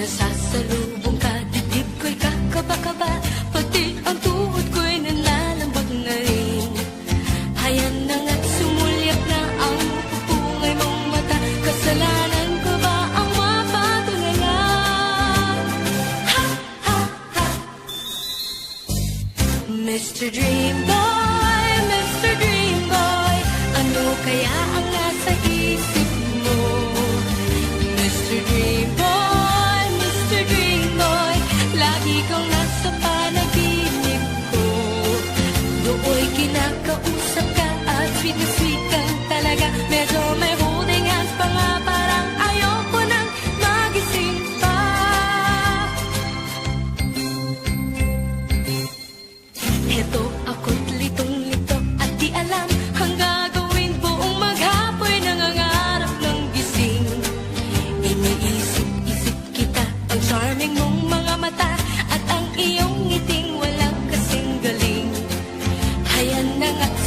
nasasalubong ka Dibdib ko'y kakaba-kaba Pati ang tuhod ko'y nalalambag na rin Hayan na nga't sumulyap na ang pupungay mong mata Kasalanan ko ba ang mapatunayan? Ha, ha, ha Mr. Dream Boy, Mr. Dream Boy Ano kaya ang nasa isip Lagi kang nasa panaginip ko. Do'y kinakausap ka at sweet kang talaga. Medyo may holding hands pa nga parang ayoko nang magising pa. Heto ako't litong-lito at di alam ang gagawin buong maghapoy nangangarap ng gising. Iniisip-isip kita ang charming mong mga mata 能ん。